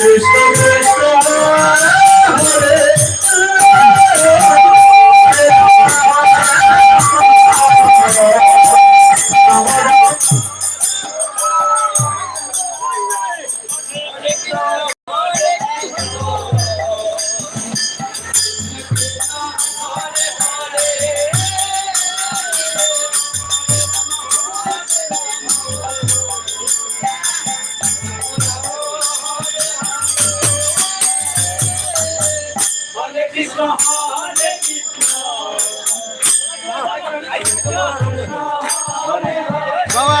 Krishna বাবা।